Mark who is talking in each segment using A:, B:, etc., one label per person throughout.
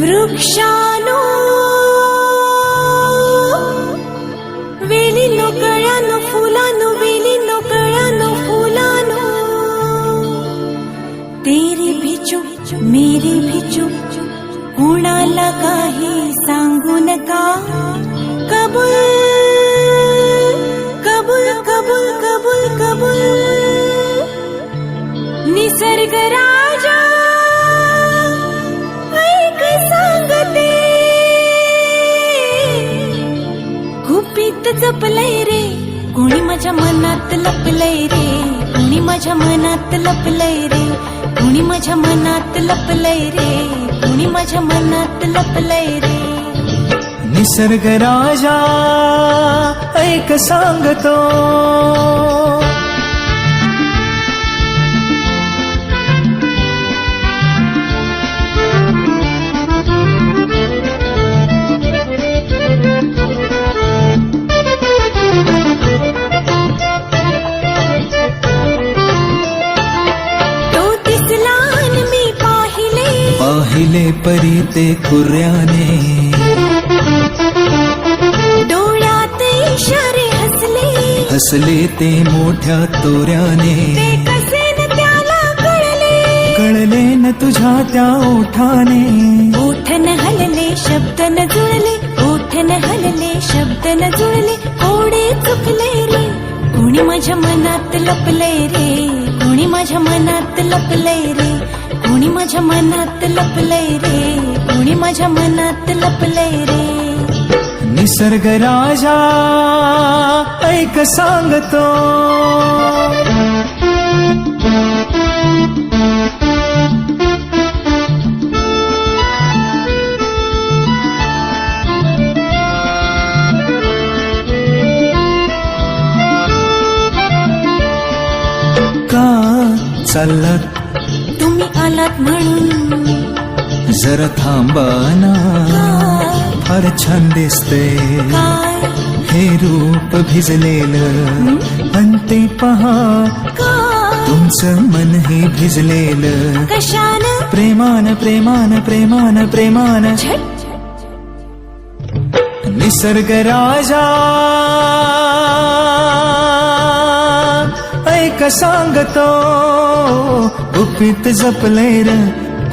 A: वृक्षानो मनात लपलय रे. कुणी माझ्या मनात लपलय रे. कुणी माझ्या मनात लपलय रे. कुणी माझ्या मनात लपलय रे.
B: निसर्ग राजा ऐक सांगतो.
A: पाहिले
B: परी ते कुर्याने
A: डोळ्यात इशारे हसले.
B: हसले ते मोठ्या तोऱ्याने.
A: ते कसे न त्याला कळले
B: न तुझ्या त्या ओठाने.
A: ओठन हलले शब्द न जुळले. ओठन हलले शब्द न जुळले. कोडे चुकले रे. कोणी माझ्या मनात लपले रे. कोणी माझ्या मनात लपले रे. माझ्या मनात लपलय रे? कोणी माझ्या मनात लपलय रे?
B: निसर्ग राजा ऐक सांगतो. का
A: आलात म्हणून
B: जरा थांबा ना.
A: काय
B: फार छान दिसते. हे रूप भिजलेलं पण ते पहा. तुमचं मन हे भिजलेलं.
A: कशान?
B: प्रेमान प्रेमान प्रेमान प्रेमान. निसर्ग राजा. ऐक सांगतो? गुपित जपलंय र.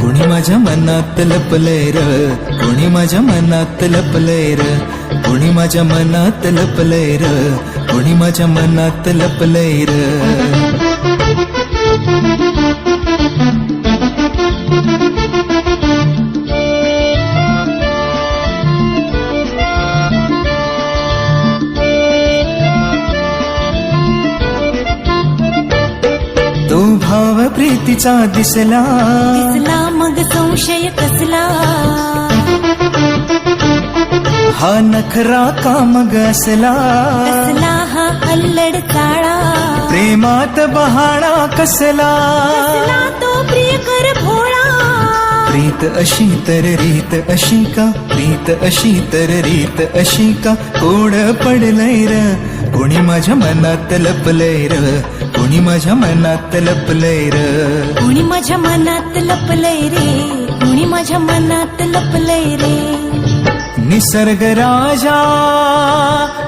B: कोणी माझ्या मनात लपलंय र. कोणी माझ्या मनात लपलंय र. कोणी माझ्या मनात लपलंय र. कोणी माझ्या मनात लपलंय र. प्रीतीचा दिसला.
A: दिसला मग संशय कसला?
B: हा नखरा का मग असला?
A: कसला हा अल्लड चाळा?
B: प्रेमात बहाणा कसला?
A: कसला तो प्रियकर भोळा?
B: प्रीत अशी तर रीत अशी का? प्रीत अशी तर रीत अशी का? कोड पडलंय र. कोणी माझ्या मनात लपलंय र. कोणी माझ्या मनात लपलंय र.
A: कोणी माझ्या मनात लपलंय रे. कोणी माझ्या मनात लपलंय रे.
B: निसर्ग राजा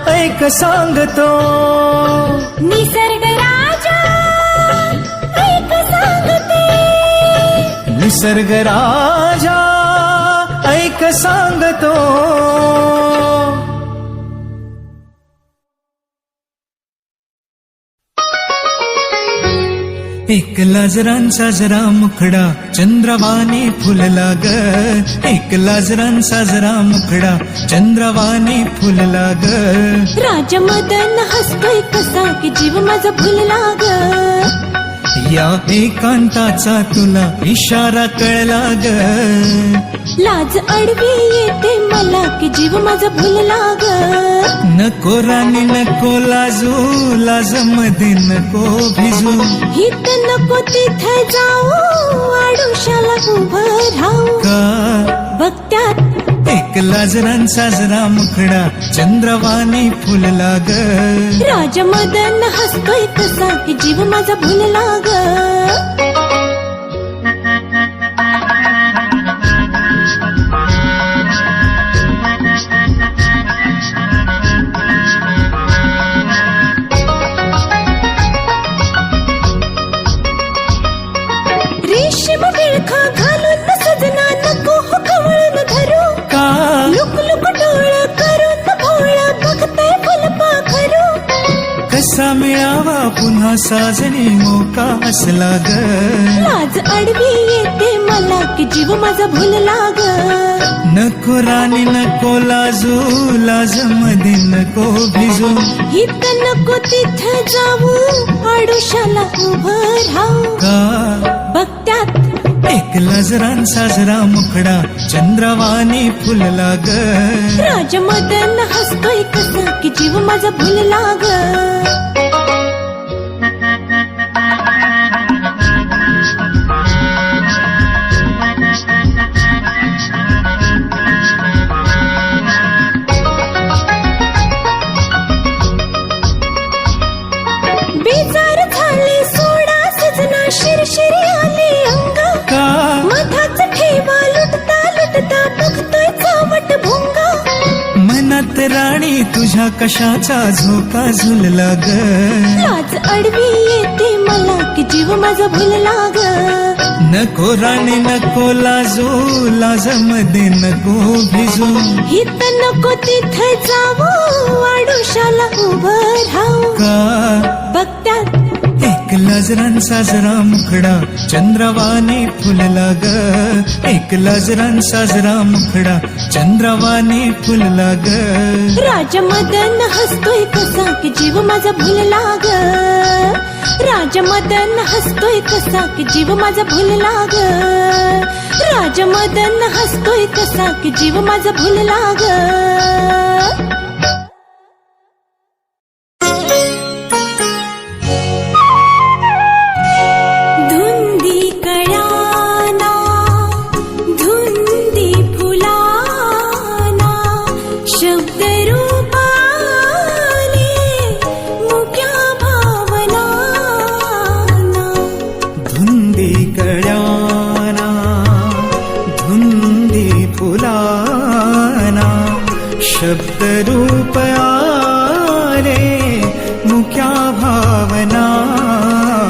B: ऐक सांगतो.
A: निसर्ग
B: निसर्ग राजा ऐक सांगतो. एक लाजरांचा जरा मुखडा चंद्रवाने फुलला ग एक लाजरांचा जरा मुखडा चंद्रवाने फुलला ग
A: राजमदन हसतोय कसा की जीव माझा फुलला ग
B: या एकांताचा तुला इशारा कळला ग.
A: लाज अडवी येते मला की जीव माझा भुलला ग
B: नको राणी नको लाजू लाजमध्ये नको भिजू.
A: हित नको तिथे जाऊ आडुशाला उभं राहू.
B: का? लाजरांचा जरा मुखडा चंद्रवाणी फुल लाग.
A: राजमदन हसतोय तसा की जीव माझा भुलला ग
B: साजणी मोका असला ग.
A: लाज अडवी येते मला की जीव माझा भुलला ग
B: नको राणी नको लाजू लाजमध्ये नको भिजू.
A: इथं नको तिथं जाऊ आडुशाला उभं राहू.
B: का?
A: बघत्यात.
B: एक लाजरान साजरा मुखडा चंद्रवाणी फुलला ग
A: राजमदन हसतोय कसा की जीव माझा भुलला ग
B: तुझ्या कशाचा झोका झुलला ग
A: लाज अडवी येते मला की जीव माझा भुलला ग
B: नको राणी नको लाजू लाजमध्ये नको भिजू.
A: इथं नको तिथं जाऊ आडोशाला उभं राहू.
B: का?
A: बघत्यात
B: एक लाजरान साजरा मुखडा चंद्रवाने फुलला ग एक लाजरान साजरा मुखडा चंद्रवाने फुलला ग
A: राजमदन हसतोय कसा की जीव माझा भुलला ग राजमदन हसतोय कसा की जीव माझा भुलला ग राजमदन हसतोय कसा की जीव माझा भुलला ग ुन्दी फुलाना
B: शब्दरूप